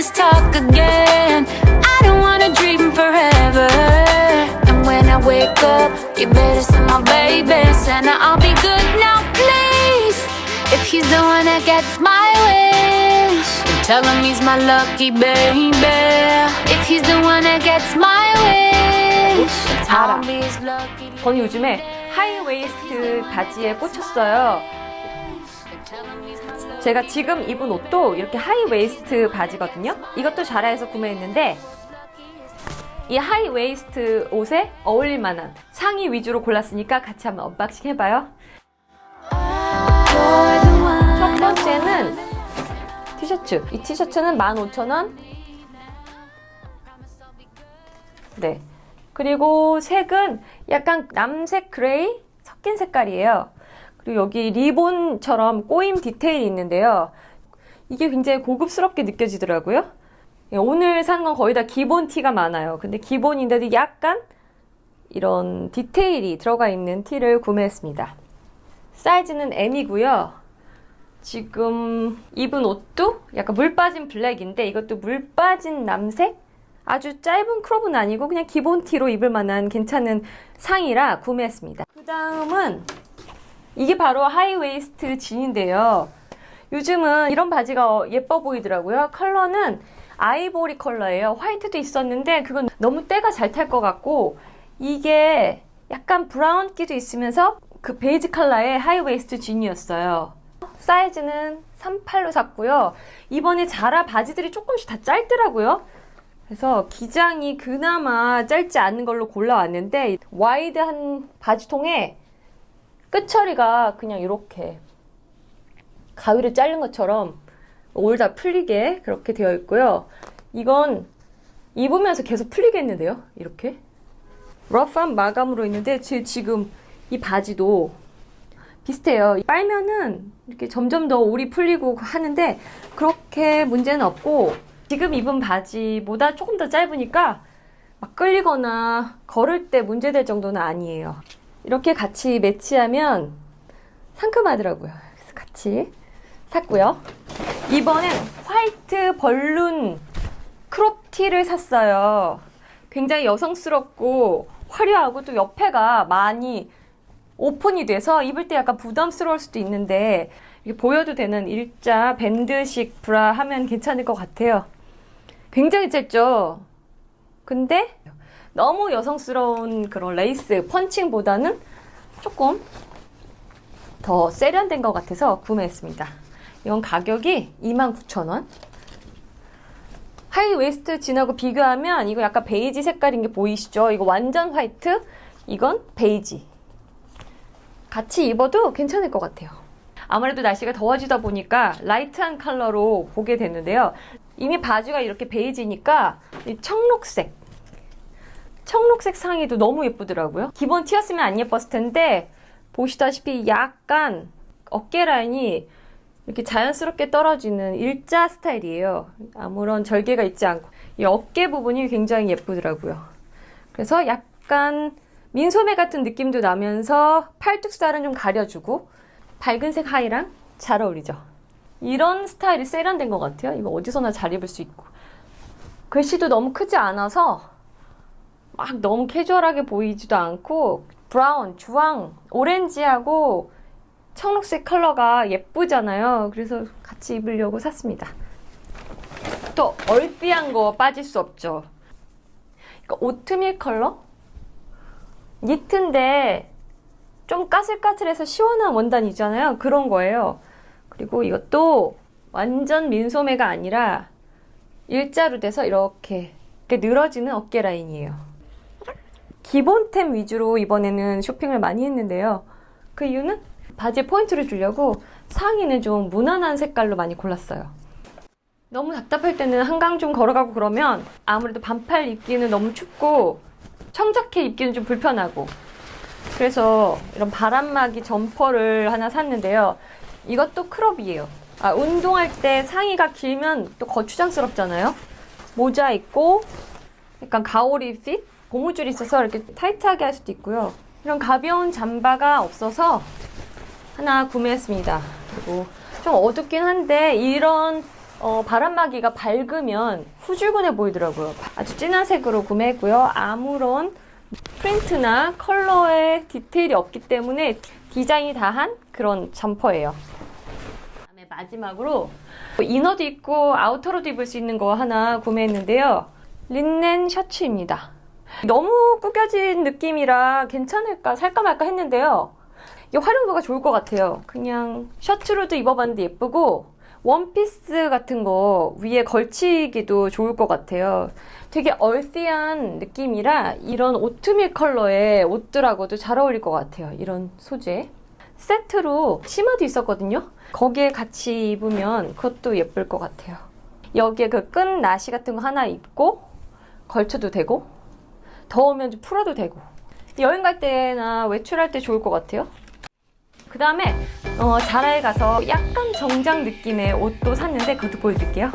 this talk again. I don't wanna dream forever. And when I wake up, you better see my baby. And I'll be good now, please. If he's the one that gets my wish, then tell him he's my lucky baby. If he's the one that gets my wish, I'll be lucky. 전 요즘에 하이웨이스트 바지에 꽂혔어요. 제가 지금 입은 옷도 이렇게 하이 웨이스트 바지거든요. 이것도 자라에서 구매했는데 이 하이 웨이스트 옷에 어울릴 만한 상의 위주로 골랐으니까 같이 한번 언박싱 해봐요. 첫 번째는 티셔츠. 이 티셔츠는 15,000원. 네. 그리고 색은 약간 남색 그레이 섞인 색깔이에요. 그리고 여기 리본처럼 꼬임 디테일이 있는데요. 이게 굉장히 고급스럽게 느껴지더라고요. 예, 오늘 산 건 거의 다 기본 티가 많아요. 근데 기본인데도 약간 이런 디테일이 들어가 있는 티를 구매했습니다. 사이즈는 M이고요. 지금 입은 옷도 약간 물 빠진 블랙인데 이것도 물 빠진 남색? 아주 짧은 크롭은 아니고 그냥 기본 티로 입을 만한 괜찮은 상이라 구매했습니다. 그 다음은 이게 바로 하이웨이스트 진인데요. 요즘은 이런 바지가 예뻐 보이더라고요. 컬러는 아이보리 컬러예요. 화이트도 있었는데 그건 너무 때가 잘 탈 것 같고 이게 약간 브라운기도 있으면서 그 베이지 컬러의 하이웨이스트 진이었어요. 사이즈는 38로 샀고요. 이번에 자라 바지들이 조금씩 다 짧더라고요. 그래서 기장이 그나마 짧지 않은 걸로 골라왔는데 와이드한 바지통에 끝처리가 그냥 이렇게 가위를 자른 것처럼 올 다 풀리게 그렇게 되어 있고요. 이건 입으면서 계속 풀리겠는데요? 이렇게. 러프한 마감으로 있는데 제 지금 이 바지도 비슷해요. 빨면은 이렇게 점점 더 올이 풀리고 하는데 그렇게 문제는 없고 지금 입은 바지보다 조금 더 짧으니까 막 끌리거나 걸을 때 문제될 정도는 아니에요. 이렇게 같이 매치하면 상큼하더라고요. 그래서 같이 샀고요. 이번엔 화이트 벌룬 크롭티를 샀어요. 굉장히 여성스럽고 화려하고 또 옆에가 많이 오픈이 돼서 입을 때 약간 부담스러울 수도 있는데 이렇게 보여도 되는 일자 밴드식 브라 하면 괜찮을 것 같아요. 굉장히 짧죠? 근데 너무 여성스러운 그런 레이스 펀칭보다는 조금 더 세련된 것 같아서 구매했습니다. 이건 가격이 29,000원. 하이웨스트 진하고 비교하면 이거 약간 베이지 색깔인 게 보이시죠? 이거 완전 화이트, 이건 베이지. 같이 입어도 괜찮을 것 같아요. 아무래도 날씨가 더워지다 보니까 라이트한 컬러로 보게 됐는데요. 이미 바지가 이렇게 베이지니까 이 청록색. 청록색 상의도 너무 예쁘더라고요. 기본 티였으면 안 예뻤을 텐데 보시다시피 약간 어깨 라인이 이렇게 자연스럽게 떨어지는 일자 스타일이에요. 아무런 절개가 있지 않고 이 어깨 부분이 굉장히 예쁘더라고요. 그래서 약간 민소매 같은 느낌도 나면서 팔뚝살은 좀 가려주고 밝은색 하의랑 잘 어울리죠. 이런 스타일이 세련된 것 같아요. 이거 어디서나 잘 입을 수 있고 글씨도 너무 크지 않아서 막 너무 캐주얼하게 보이지도 않고 브라운, 주황, 오렌지하고 청록색 컬러가 예쁘잖아요. 그래서 같이 입으려고 샀습니다. 또 얼피한 거 빠질 수 없죠. 이거 오트밀 컬러? 니트인데 좀 까슬까슬해서 시원한 원단이잖아요. 그런 거예요. 그리고 이것도 완전 민소매가 아니라 일자로 돼서 이렇게, 이렇게 늘어지는 어깨 라인이에요. 기본템 위주로 이번에는 쇼핑을 많이 했는데요. 그 이유는 바지에 포인트를 주려고 상의는 좀 무난한 색깔로 많이 골랐어요. 너무 답답할 때는 한강 좀 걸어가고 그러면 아무래도 반팔 입기는 너무 춥고 청자켓 입기는 좀 불편하고 그래서 이런 바람막이 점퍼를 하나 샀는데요. 이것도 크롭이에요. 아, 운동할 때 상의가 길면 또 거추장스럽잖아요. 모자 있고 약간 가오리 핏? 고무줄이 있어서 이렇게 타이트하게 할 수도 있고요. 이런 가벼운 잠바가 없어서 하나 구매했습니다. 그리고 좀 어둡긴 한데 이런 어, 바람막이가 밝으면 후줄근해 보이더라고요. 아주 진한 색으로 구매했고요. 아무런 프린트나 컬러에 디테일이 없기 때문에 디자인이 다한 그런 점퍼예요. 그다음에 마지막으로 이너도 입고 아우터로도 입을 수 있는 거 하나 구매했는데요. 린넨 셔츠입니다. 너무 구겨진 느낌이라 괜찮을까 살까 말까 했는데요. 이 활용도가 좋을 것 같아요. 그냥 셔츠로도 입어봤는데 예쁘고 원피스 같은 거 위에 걸치기도 좋을 것 같아요. 되게 얼티한 느낌이라 이런 오트밀 컬러의 옷들하고도 잘 어울릴 것 같아요. 이런 소재. 세트로 치마도 있었거든요. 거기에 같이 입으면 그것도 예쁠 것 같아요. 여기에 그 끈 나시 같은 거 하나 입고 걸쳐도 되고 더우면 좀 풀어도 되고 여행 갈 때나 외출할 때 좋을 것 같아요. 그 다음에 어, 자라에 가서 약간 정장 느낌의 옷도 샀는데 그것도 보여드릴게요.